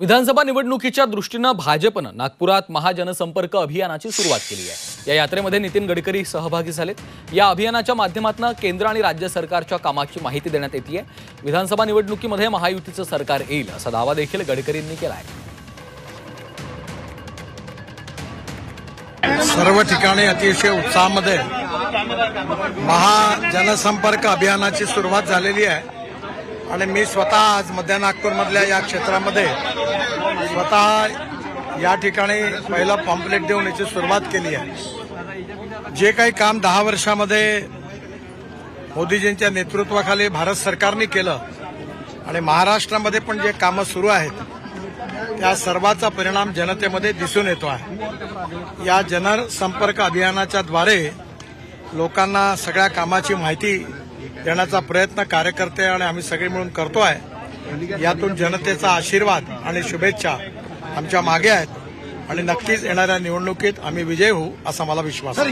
विधानसभा निवडणुकीच्या दृष्टीनं भाजपनं नागपुरात महाजनसंपर्क अभियानाची सुरुवात केली आहे. या यात्रेमध्ये नितीन गडकरी सहभागी झालेत. या अभियानाच्या माध्यमातून केंद्र आणि राज्य सरकारच्या कामाची माहिती देण्यात येते विधानसभा निवडणुकीमध्ये महायुतीचं सरकार येईल असा दावा देखील गडकरींनी केला आहे सर्व ठिकाणी अतिशय उत्साहामध्ये महाजनसंपर्क अभियानाची सुरुवात झालेली आहे. आणि मी स्वतः आज मध्य नागपूरमधल्या या क्षेत्रामध्ये स्वतः या ठिकाणी पहिला पॉम्पलेट देऊन याची सुरुवात केली आहे. जे काही काम दहा वर्षामध्ये मोदीजींच्या नेतृत्वाखाली भारत सरकारने केलं आणि महाराष्ट्रामध्ये पण जे कामं सुरू आहेत त्या सर्वाचा परिणाम जनतेमध्ये दिसून येतो आहे. या जनसंपर्क अभियानाच्या द्वारे लोकांना सगळ्या कामाची माहिती देण्याचा प्रयत्न कार्यकर्ते आणि आम्ही सगळे मिळून करतो आहे यातून जनतेचा आशीर्वाद आणि शुभेच्छा आमच्या मागे आहेत. आणि नक्कीच येणाऱ्या निवडणुकीत आम्ही विजय होऊ असा मला विश्वास आहे.